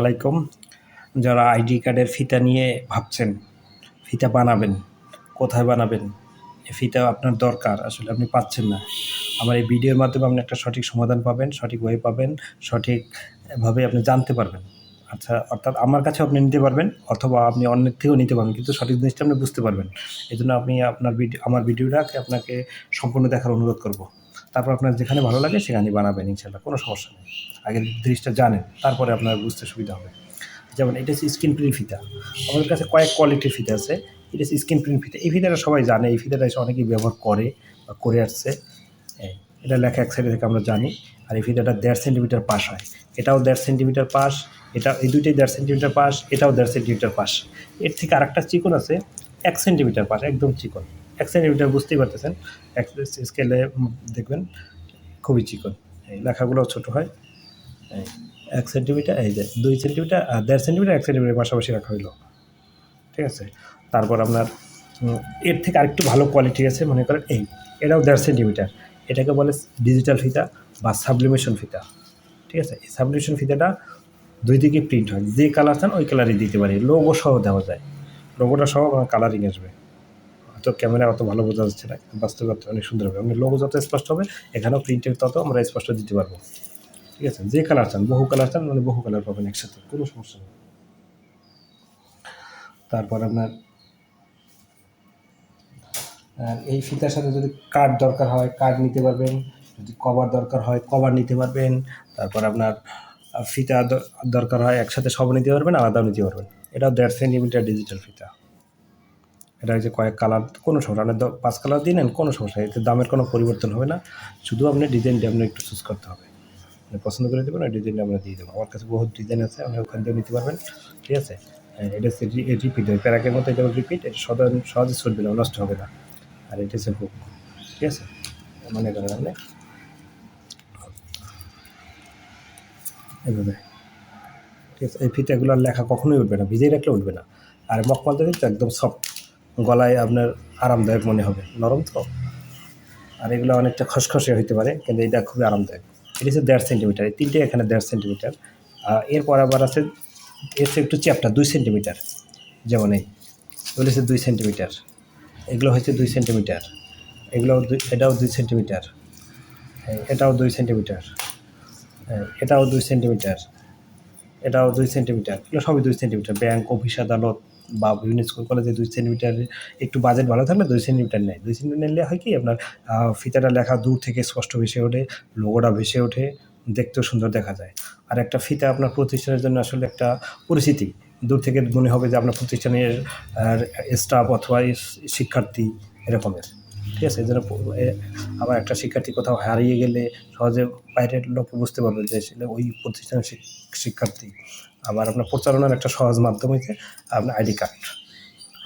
আলাইকুম। যারা আইডি কার্ডের ফিতা নিয়ে ভাবছেন, ফিতা বানাবেন, কোথায় বানাবেন ফিতা আপনার দরকার, আসলে আপনি পাচ্ছেন না। আমার এই ভিডিওর মাধ্যমে আপনি একটা সঠিক সমাধান পাবেন, সঠিক ওয়ে পাবেন সঠিকভাবে আপনি জানতে পারবেন। আচ্ছা অর্থাৎ আমার কাছে আপনি নিতে পারবেন, অথবা আপনি অন্যের থেকেও নিতে পারবেন, কিন্তু সঠিক জিনিসটা আপনি বুঝতে পারবেন। এই জন্য আপনি আপনার ভিডিও আমার ভিডিওটাকে আপনাকে সম্পূর্ণ দেখার অনুরোধ করব। তারপর আপনার যেখানে ভালো লাগে সেখানে বানাবেন ইনশাল্লাহ কোনো সমস্যা নেই। আগে জিনিসটা জানেন, তারপরে আপনার বুঝতে সুবিধা হবে। যেমন এটা হচ্ছে স্ক্রিন প্রিন্ট ফিতা। আমাদের কাছে কয়েক কোয়ালিটির ফিতা আছে, এটা হচ্ছে স্ক্রিন প্রিন্ট ফিতা। এই ফিতাটা সবাই জানে, এই ফিতাটা এসে অনেকেই ব্যবহার করে বা করে আসছে। এটা লেখা এক সাইডে থেকে আমরা জানি, আর এই ফিতাটা দেড় সেন্টিমিটার পাশ হয়। এটাও দেড় সেন্টিমিটার পাশ, এটা, এই দুইটাই দেড় সেন্টিমিটার পাশ, এটাও দেড় সেন্টিমিটার পাশ। এর থেকে আরেকটা চিকন আছে, এক সেন্টিমিটার পাশ, একদম চিকন। এক সেন্টিমিটার বুঝতেই পারতেছেন। স্কেলে দেখবেন, খুবই চিকন। এই লেখাগুলো ছোট হয়। এক সেন্টিমিটার এই যে দুই সেন্টিমিটার আর দেড় সেন্টিমিটার এক সেন্টিমিটার পাশাপাশি রাখা হইল। ঠিক আছে? তারপর আপনার এর থেকে আরেকটু ভালো কোয়ালিটি আছে মনে করেন, এই, এটাও দেড় সেন্টিমিটার এটাকে বলে ডিজিটাল ফিতা বা সাবলিমেশন ফিতা ঠিক আছে? এই সাবলিমেশন ফিতাটা দুই দিকে প্রিন্ট হয়। যে কালার চান, ওই কালারই দিতে পারি লোগো সহ দেওয়া যায়। লোগোটা সহ কালারিং আসবে। হয়তো ক্যামেরা অত ভালো বোঝা যাচ্ছে না, কিন্তু বাস্তবতা অনেক সুন্দর হবে। আপনি লোগো যত স্পষ্ট হবে, এখানেও প্রিন্টের তত আমরা স্পষ্ট দিতে পারব। ঠিক আছে? যে কালার চান, বহু কালার চান মানে বহু কালার পাবেন একসাথে, কোনো সমস্যা নেই। তারপর আপনার এই ফিতার সাথে যদি কার্ড দরকার হয় কার্ড নিতে পারবেন। যদি কভার দরকার হয় কভার নিতে পারবেন। তারপর আপনার ফিতা দরকার হয়, একসাথে সব নিতে পারবেন, আলাদাও নিতে পারবেন। এটাও দেড় সেন্টিমিটার ডিজিটাল ফিতা। এটা হচ্ছে কয়েক কালার কোনো সমস্যা আপনি পাঁচ কালার দিয়ে নেন কোনো সমস্যা এতে দামের কোনো পরিবর্তন হবে না। শুধু আপনি ডিজাইনটা আপনি একটু চুজ করতে হবে। আপনি পছন্দ করে দেবেন ওই ডিজাইনটা আমরা দিয়ে দেবো। আমার কাছে বহুত ডিজাইন আছে আপনি ওখান থেকে নিতে পারবেন। ঠিক আছে? হ্যাঁ, এটা হচ্ছে রিপিট হয় প্যারাকের মতো এটা রিপিট এটা সদা সহজে চলবে না নষ্ট হবে না। আর এটা হচ্ছে হুক ঠিক আছে? মনে করেন আপনি। এভাবে। ঠিক আছে? এই ফিতাগুলোর লেখা কখনোই উঠবে না ভিজিয়ে রাখলে উঠবে না। আর মকমালটা কিন্তু একদম সফট গলায় আপনার আরামদায়ক মনে হবে। নরম তো। আর এগুলো অনেকটা খসখসে হইতে পারে কিন্তু এটা খুবই আরামদায়ক। এটা হচ্ছে দেড় সেন্টিমিটার এই তিনটে এখানে দেড় সেন্টিমিটার আর এরপর আবার আছে এর একটু চ্যাপটা দুই সেন্টিমিটার যেমন এই এগুলো হচ্ছে দুই সেন্টিমিটার এগুলো হচ্ছে দুই সেন্টিমিটার এগুলো এটাও দুই সেন্টিমিটার হ্যাঁ, এটাও দুই সেন্টিমিটার হ্যাঁ, এটাও দুই সেন্টিমিটার এটাও দুই সেন্টিমিটার এগুলো সবই দুই সেন্টিমিটার ব্যাংক অফিস আদালত বা বিভিন্ন স্কুল কলেজে দুই সেন্টিমিটার একটু বাজেট ভালো থাকলে দুই সেন্টিমিটার নেয়। দুই সেন্টিমিটার নিলে হয় কি আপনার ফিতাটা লেখা দূর থেকে স্পষ্ট ভেসে ওঠে লোগোটা ভেসে ওঠে, দেখতেও সুন্দর দেখা যায়। আর একটা ফিতা আপনার প্রতিষ্ঠানের জন্য আসলে একটা পরিচিতি। দূর থেকে মনে হবে যে আপনার প্রতিষ্ঠানের স্টাফ অথবা শিক্ষার্থী এরকমের। ঠিক আছে, এই জন্য আবার একটা শিক্ষার্থী কোথাও হারিয়ে গেলে সহজে বাইরের লোক বুঝতে পারবে যে ওই প্রতিষ্ঠানের শিক্ষার্থী। আবার আপনার প্রচারণার একটা সহজ মাধ্যম হচ্ছে আপনার আইডি কার্ড।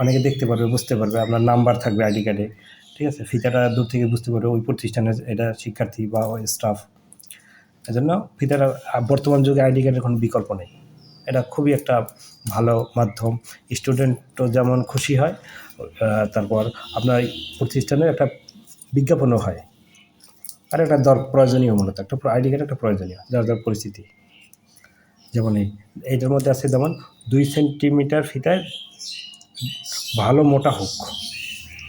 অনেকে দেখতে পারবে, বুঝতে পারবে, আপনার নাম্বার থাকবে আইডি কার্ডে। ঠিক আছে, ফিতাটা দূর থেকে বুঝতে পারবে ওই প্রতিষ্ঠানের এটা শিক্ষার্থী বা ওই স্টাফ এজন্য ফিতাটা বর্তমান যুগে আইডি কার্ডের কোনো বিকল্প নেই। এটা খুবই একটা ভালো মাধ্যম। স্টুডেন্টও যেমন খুশি হয় তারপর আপনার প্রতিষ্ঠানের একটা বিজ্ঞাপনও হয়। আর একটা দর প্রয়োজনীয় মূলত, একটা আইডি কার্ড একটা প্রয়োজনীয়, যার যার পরিস্থিতি যেমন এই, এইটার মধ্যে আছে যেমন দুই সেন্টিমিটার ফিতায় ভালো মোটা হুক,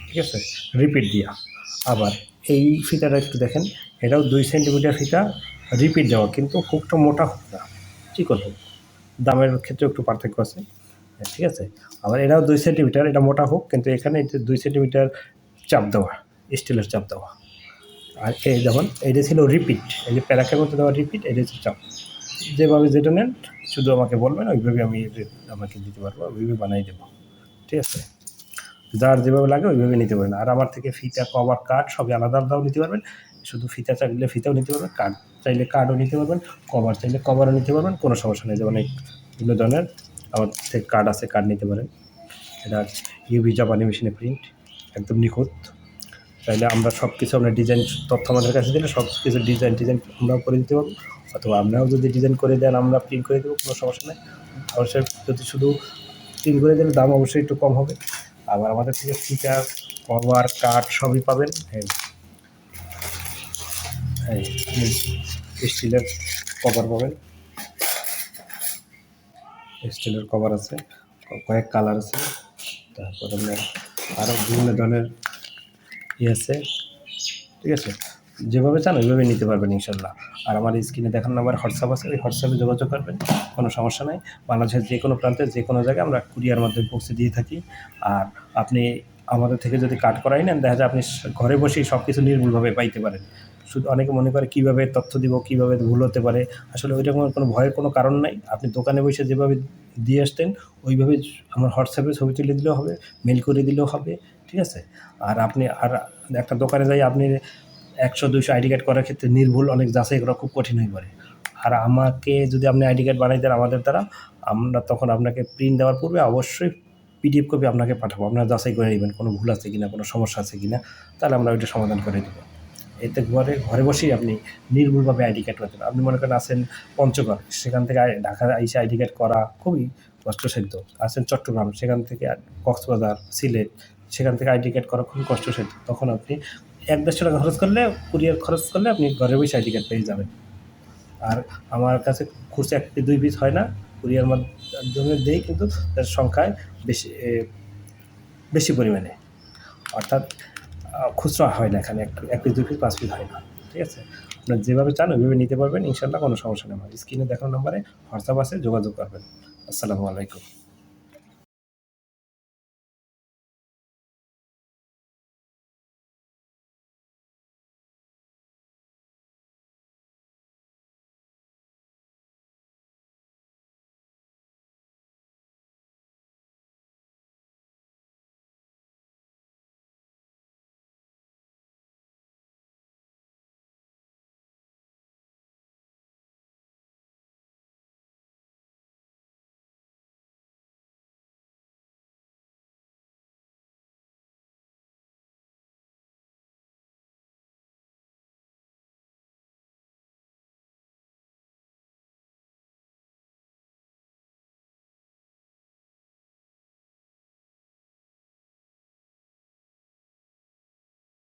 ঠিক আছে? রিপিট দিয়া। আবার এই ফিতাটা একটু দেখেন, এটাও দুই সেন্টিমিটার ফিতা, রিপিট দেওয়া, কিন্তু হুকটা মোটা হুক না, চিকন হুক। দামের ক্ষেত্রে একটু পার্থক্য আছে। ঠিক আছে? আবার এটাও দুই সেন্টিমিটার, এটা মোটা হোক, কিন্তু এখানে দুই সেন্টিমিটার চাপ দেওয়া, স্টিলের চাপ দেওয়া। আর এই যেমন এটা ছিল রিপিট এই যে প্যারাকের মধ্যে দেওয়া রিপিট এটা হচ্ছে চাপ। যেভাবে যেটা নেন, শুধু আমাকে বলবেন, ওইভাবে আমি আমাকে দিতে পারব, ওইভাবে বানিয়ে দেবো। ঠিক আছে? যার যেভাবে লাগে ওইভাবে নিতে পারবেন আর আমার থেকে ফিতা, কভার, কাঠ, সবই আলাদা আলাদাও নিতে পারবেন। শুধু ফিতা চাইলে ফিতাও নিতে পারবেন কার্ড চাইলে কার্ডও নিতে পারবেন, কভার চাইলে কভারও নিতে পারবেন, কোনো সমস্যা নেই। যেমন এই বিভিন্ন ধরনের আমার থেকে কার্ড আছে কার্ড নিতে পারেন। এটা ইউভি জাপানি মেশিনে প্রিন্ট একদম নিখুঁত। চাইলে আমরা সব কিছু আপনার ডিজাইন তথ্য আমাদের কাছে দিলে সব কিছু ডিজাইন ডিজাইন আমরাও করে দিতে পারব। অথবা আপনারাও যদি ডিজাইন করে দেন, আমরা প্রিন্ট করে দেবো, কোনো সমস্যা নেই। অবশ্যই যদি শুধু প্রিন্ট করে দিলে দাম অবশ্যই একটু কম হবে। আবার আমাদের থেকে ফিচার কভার কাঠ সবই পাবেন। হ্যাঁ। এই স্টিলের কভার পাবেন। স্টিলের কভার আছে, কয়েক কালার আছে। তারপর আপনার আরও বিভিন্ন ধরনের ইয়ে আছে। ঠিক আছে? যেভাবে চান ওইভাবে নিতে পারবেন ইনশাল্লাহ। আর আমার স্ক্রিনে দেখানো নাম্বার হোয়াটসঅ্যাপ আছে, ওই হোয়াটসঅ্যাপে যোগাযোগ করবেন, কোনো সমস্যা নাই। বাংলাদেশের যে কোনো প্রান্তে, যে কোনো জায়গায় আমরা কুরিয়ার মাধ্যমে পৌঁছে দিয়ে থাকি। আর আপনি আমাদের থেকে যদি কাট করাই নেন, দেখা যায় আপনি ঘরে বসেই সব কিছু নির্ভুলভাবে পাইতে পারেন। শুধু অনেকে মনে করে কীভাবে তথ্য দিব, কীভাবে ভুল হতে পারে, আসলে ওইরকম কোনো ভয়ের কোনো কারণ নাই। আপনি দোকানে বসে যেভাবে দিয়ে আসতেন, ওইভাবে আমার হোয়াটসঅ্যাপে ছবি তুলে দিলেও হবে মেল করে দিলেও হবে, ঠিক আছে? আর আপনি, আর একটা দোকানে যাই, আপনি একশো দুশো আইডি কার্ড করার ক্ষেত্রে নির্ভুল অনেক যাচাই করা খুব কঠিন হয়ে পড়ে। আর আমাকে যদি আপনি আইডি কার্ড বানাই দেন আমাদের দ্বারা, আমরা তখন আপনাকে প্রিন্ট দেওয়ার পূর্বে অবশ্যই পিডিএফ কপি আপনাকে পাঠাবো। আপনারা যাচাই করে নেবেন, কোনো ভুল আছে কিনা, কোনো সমস্যা আছে কিনা, তাহলে আমরা ওইটা সমাধান করে দেবো। এতে ঘরে ঘরে বসেই আপনি নির্ভুলভাবে আইডি কার্ড করতে আপনি মনে করেন আছেন পঞ্চগড়, সেখান থেকে ঢাকা আইসে আইডি কার্ড করা খুবই কষ্টসাধ্য। আছেন চট্টগ্রাম, সেখান থেকে কক্সবাজার, সিলেট, সেখান থেকে আইডি কার্ড করা খুবই কষ্টসাধ্য। তখন আপনি এক দেড়শো টাকা খরচ করলে, কুরিয়ার খরচ করলে আপনি ঘরে বসে আইডি কার্ড পেয়ে যাবেন। আর আমার কাছে খুচরা এক দুই পিস হয় না, কুরিয়ার মাধ্যমে দেই কিন্তু তার সংখ্যায় বেশি বেশি পরিমাণে। অর্থাৎ খুচরা হয় না এখানে। এক পিস, দুই পিস, পাঁচ পিস হয় না। ঠিক আছে? আপনার যেভাবে চান, ওইভাবে নিতে পারবেন। ইনশাল্লাহ কোনো সমস্যা নেই স্ক্রিনে দেখানো নম্বরে হোয়াটসঅ্যাপ আছে, যোগাযোগ করবেন। আসসালামু আলাইকুম।